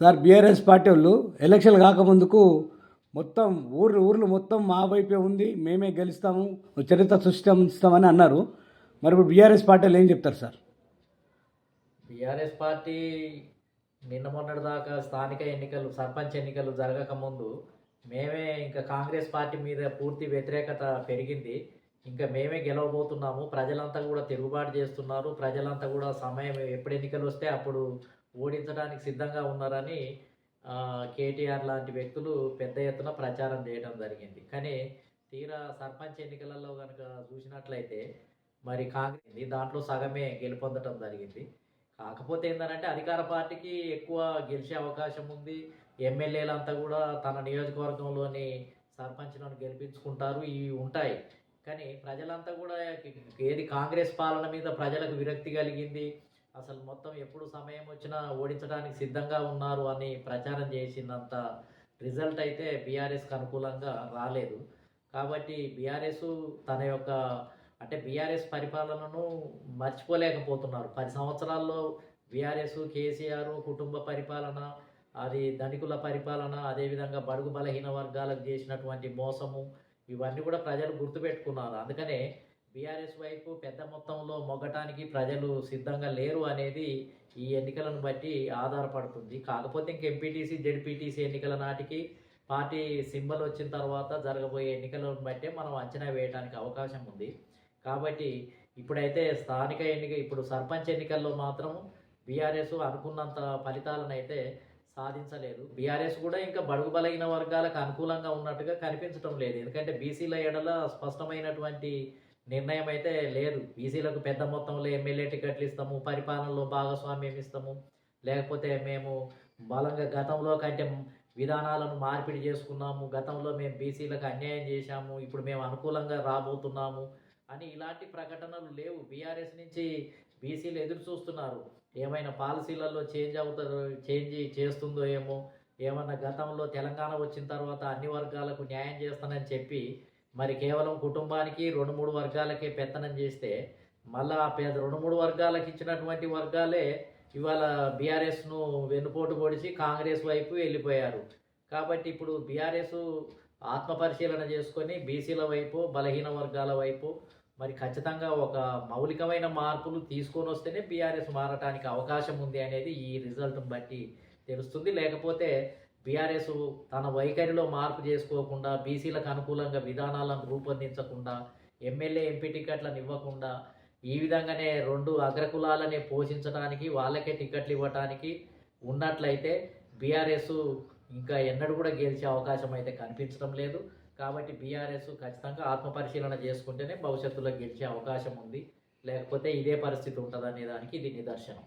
Sir BRS party వాళ్ళు ఎలక్షన్ కాకముందుకు మొత్తం ఊర్లు ఊర్లు మొత్తం మా వైపే ఉంది మేమే గెలుస్తాము చరిత్ర సృష్టిస్తామని అన్నారు. మరి ఇప్పుడు బీఆర్ఎస్ పార్టీ ఏం చెప్తారు సార్? బీఆర్ఎస్ పార్టీ నిన్న మొన్నటి దాకా స్థానిక ఎన్నికలు సర్పంచ్ ఎన్నికలు జరగక ముందు మేమే ఇంకా కాంగ్రెస్ పార్టీ మీద పూర్తి వ్యతిరేకత పెరిగింది. ఇంకా మేమే గెలవబోతున్నాము. ప్రజలంతా కూడా తిరుగుబాటు చేస్తున్నారు. ప్రజలంతా కూడా సమయం ఎప్పుడు ఎన్నికలు వస్తే అప్పుడు ఓడించడానికి సిద్ధంగా ఉన్నారని కేటీఆర్ లాంటి వ్యక్తులు పెద్ద ఎత్తున ప్రచారం చేయడం జరిగింది. కానీ తీరా సర్పంచ్ ఎన్నికలలో కనుక చూసినట్లయితే మరి కాంగ్రెస్ దాంట్లో సగమే గెలుపొందడం జరిగింది. కాకపోతే ఏంటంటే అధికార పార్టీకి ఎక్కువ గెలిచే అవకాశం ఉంది. ఎమ్మెల్యేలంతా కూడా తన నియోజకవర్గంలోని సర్పంచ్లను గెలిపించుకుంటారు. ఇవి ఉంటాయి. కానీ ప్రజలంతా కూడా ఏది కాంగ్రెస్ పాలన మీద ప్రజలకు విరక్తి కలిగింది. అసలు మొత్తం ఎప్పుడు సమయం వచ్చినా ఓడించడానికి సిద్ధంగా ఉన్నారు అని ప్రచారం చేసినంత రిజల్ట్ అయితే బీఆర్ఎస్కి అనుకూలంగా రాలేదు. కాబట్టి బీఆర్ఎస్ తన యొక్క అంటే బీఆర్ఎస్ పరిపాలనను మర్చిపోలేకపోతున్నారు. పది సంవత్సరాల్లో బీఆర్ఎస్ కేసీఆర్ కుటుంబ పరిపాలన అది ధనికుల పరిపాలన అదేవిధంగా బడుగు బలహీన వర్గాలకు చేసినటువంటి మోసము ఇవన్నీ కూడా ప్రజలు గుర్తుపెట్టుకున్నారు. అందుకనే బీఆర్ఎస్ వైపు పెద్ద మొత్తంలో మొగ్గటానికి ప్రజలు సిద్ధంగా లేరు అనేది ఈ ఎన్నికలను బట్టి ఆధారపడుతుంది. కాకపోతే ఇంక ఎంపీటీసీ జెడ్పీటీసీ ఎన్నికల నాటికి పార్టీ సింబల్ వచ్చిన తర్వాత జరగబోయే ఎన్నికలను బట్టే మనం అంచనా వేయడానికి అవకాశం ఉంది. కాబట్టి ఇప్పుడైతే స్థానిక ఎన్నిక ఇప్పుడు సర్పంచ్ ఎన్నికల్లో మాత్రం బీఆర్ఎస్ అనుకున్నంత ఫలితాలను అయితే సాధించలేదు. బీఆర్ఎస్ కూడా ఇంకా బడుగు బలగిన వర్గాలకు అనుకూలంగా ఉన్నట్టుగా కనిపించడం లేదు. ఎందుకంటే బీసీల ఎడల స్పష్టమైనటువంటి నిర్ణయం అయితే లేదు. బీసీలకు పెద్ద మొత్తంలో ఎమ్మెల్యే టికెట్లు ఇస్తాము పరిపాలనలో భాగస్వామ్యం ఇస్తాము. లేకపోతే మేము బలంగా గతంలో కంటే విధానాలను మార్పిడి చేసుకున్నాము. గతంలో మేము బీసీలకు అన్యాయం చేశాము. ఇప్పుడు మేము అనుకూలంగా రాబోతున్నాము అని ఇలాంటి ప్రకటనలు లేవు. బీఆర్ఎస్ నుంచి బీసీలు ఎదురు చూస్తున్నారు. ఏమైనా పాలసీలలో చేంజ్ అవుతారు చేంజ్ చేస్తుందో ఏమో ఏమన్నా గతంలో తెలంగాణ వచ్చిన తర్వాత అన్ని వర్గాలకు న్యాయం చేస్తానని చెప్పి మరి కేవలం కుటుంబానికి రెండు మూడు వర్గాలకే పెత్తనం చేస్తే మళ్ళా పేద రెండు మూడు వర్గాలకు ఇచ్చినటువంటి వర్గాలే ఇవాళ బీఆర్ఎస్ను వెన్నుపోటు పొడిచి కాంగ్రెస్ వైపు వెళ్ళిపోయారు. కాబట్టి ఇప్పుడు బీఆర్ఎస్ ఆత్మపరిశీలన చేసుకొని బీసీల వైపు బలహీన వర్గాల వైపు మరి ఖచ్చితంగా ఒక మౌలికమైన మార్పులు తీసుకొని వస్తేనే బీఆర్ఎస్ మారటానికి అవకాశం ఉంది అనేది ఈ రిజల్ట్ని బట్టి తెలుస్తుంది. లేకపోతే బీఆర్ఎస్ తన వైఖరిలో మార్పు చేసుకోకుండా బీసీలకు అనుకూలంగా విధానాలను రూపొందించకుండా ఎమ్మెల్యే ఎంపీ టికెట్లను ఇవ్వకుండా ఈ విధంగానే రెండు అగ్రకులాలనే పోషించడానికి వాళ్ళకే టికెట్లు ఇవ్వటానికి ఉన్నట్లయితే బీఆర్ఎస్ ఇంకా ఎన్నడూ కూడా గెలిచే అవకాశం అయితే కనిపించడం లేదు. కాబట్టి బీఆర్ఎస్ ఖచ్చితంగా ఆత్మపరిశీలన చేసుకుంటేనే భవిష్యత్తులో గెలిచే అవకాశం ఉంది. లేకపోతే ఇదే పరిస్థితి ఉంటుంది అనేదానికి ఇది నిదర్శనం.